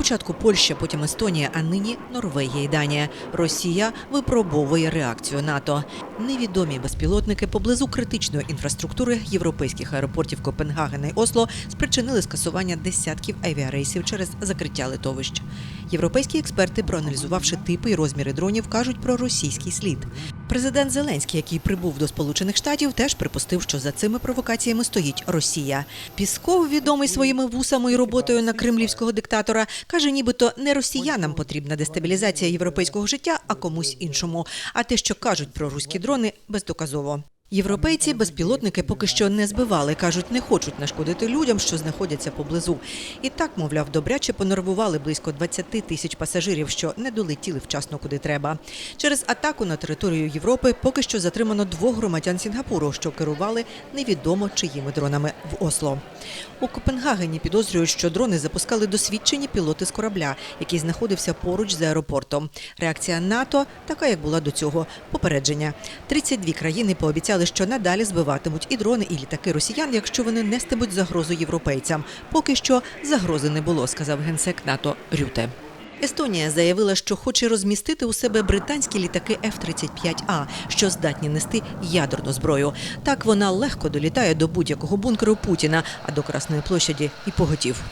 Спочатку Польща, потім Естонія, а нині Норвегія і Данія. Росія випробовує реакцію НАТО. Невідомі безпілотники поблизу критичної інфраструктури європейських аеропортів Копенгагена і Осло спричинили скасування десятків авіарейсів через закриття литовищ. Європейські експерти, проаналізувавши типи і розміри дронів, кажуть про російський слід. Президент Зеленський, який прибув до Сполучених Штатів, теж припустив, що за цими провокаціями стоїть Росія. Пісков, відомий своїми вусами і роботою на кремлівського диктатора, каже, нібито не росіянам потрібна дестабілізація європейського життя, а комусь іншому. А те, що кажуть про руські дрони, бездоказово. Європейці безпілотники поки що не збивали. кажуть, не хочуть нашкодити людям, що знаходяться поблизу. І так, мовляв, добряче понервували близько 20 тисяч пасажирів, що не долетіли вчасно куди треба. Через атаку на територію Європи поки що затримано двох громадян Сінгапуру, що керували невідомо чиїми дронами в Осло. У Копенгагені підозрюють, що дрони запускали досвідчені пілоти з корабля, який знаходився поруч з аеропортом. Реакція НАТО така, як була до цього попередження. 32 країни пообіцяли, що надалі збиватимуть і дрони, і літаки росіян, якщо вони нестимуть загрозу європейцям. Поки що загрози не було, сказав генсек НАТО Рюте. Естонія заявила, що хоче розмістити у себе британські літаки F-35А, що здатні нести ядерну зброю. Так вона легко долітає до будь-якого бункеру Путіна, а до Красної площаді і поготів.